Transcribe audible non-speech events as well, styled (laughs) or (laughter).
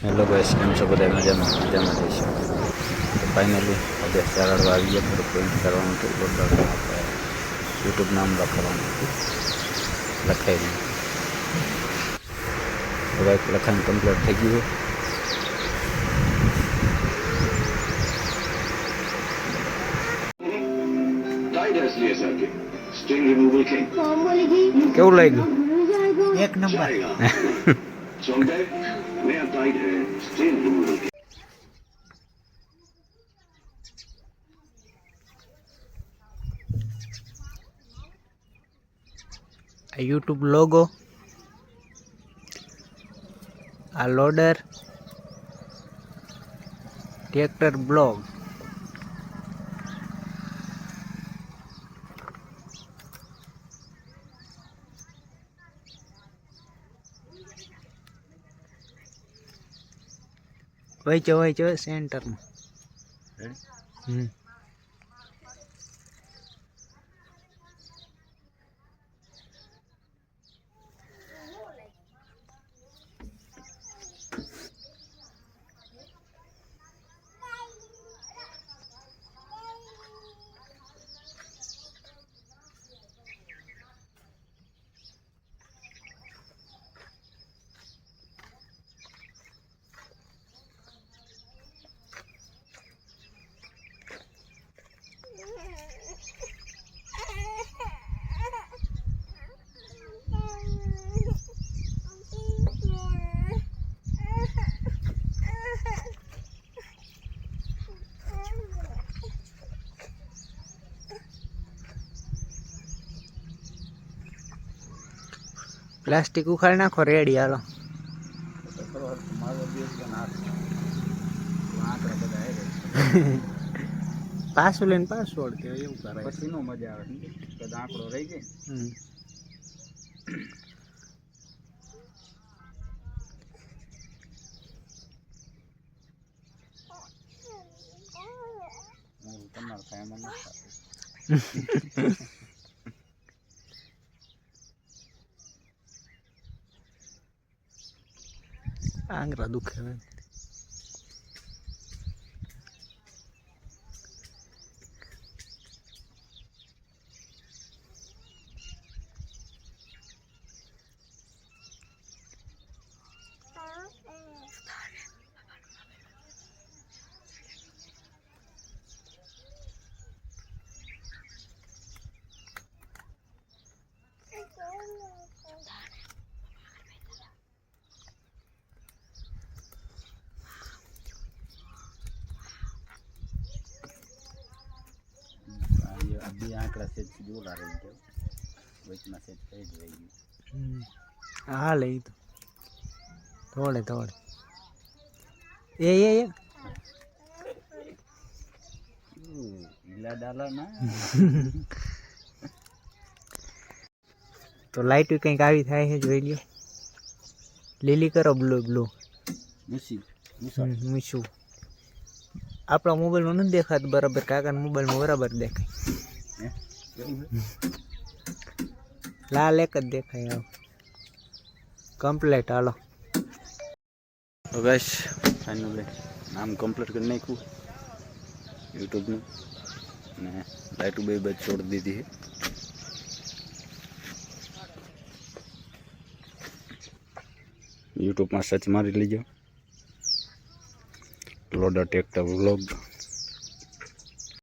Hello guys કેમ છો બધા મજામાં મજામાં જઈશ ફાઇનલી હવે ચાલવા આવી ગયા થોડું પ્રિન્ટ કરવાનું હતું લોડ કરવાનું આપણે યુટ્યુબ નામ લખવાનું હતું. લખાઈ હવે લખાણ કમ્પ્લીટ થઈ ગયું કેવું લાગ્યું? એક number. Sondag näddag stillmodig. A YouTube logo, a loader, tractor blog. વચ્ચે વચ્ચે સેન્ટરમાં હમ. પ્લાસ્ટિક ઉખાડી નાખો રેડી હાલો. (laughs) પાછું લઈને પાછું વળતે એવું કરાય. પછી નો મજા આવે બધા આંકડો રહી જાય તમારા ફેમિલી (laughs) થતું. દુખે આંકડા સેજ જોલા રહી ગયા વચમાં સેજ કઈ જ રહી ગયું હમ. હા લે ઈ તો થોડે થોડે એ એ એ ઉહ, ઢીલા ડાલા ના (laughs) તો લાઈટ કંઈક આવી થાય છે જોઈ લ્યો લીલી કરો બ્લુ બ્લુ મુસી મુસા મીશું આપણા મોબાઈલમાં નથી દેખાતું બરાબર કાકાના મોબાઈલમાં બરાબર દેખાય હે કેવું છે? લાલ એક જ દેખાય આવ કમ્પ્લેટ હાલો તો ગાઈસ ફાઇનલી નામ કમ્પ્લીટ કરી નાખ્યું યુટ્યુબનું અને લાઇટું બે બાજુ છોડી દીધી છે યુટ્યુબમાં સર્ચ મારી લેજો લોડર ટેક્ટર વ્લોગ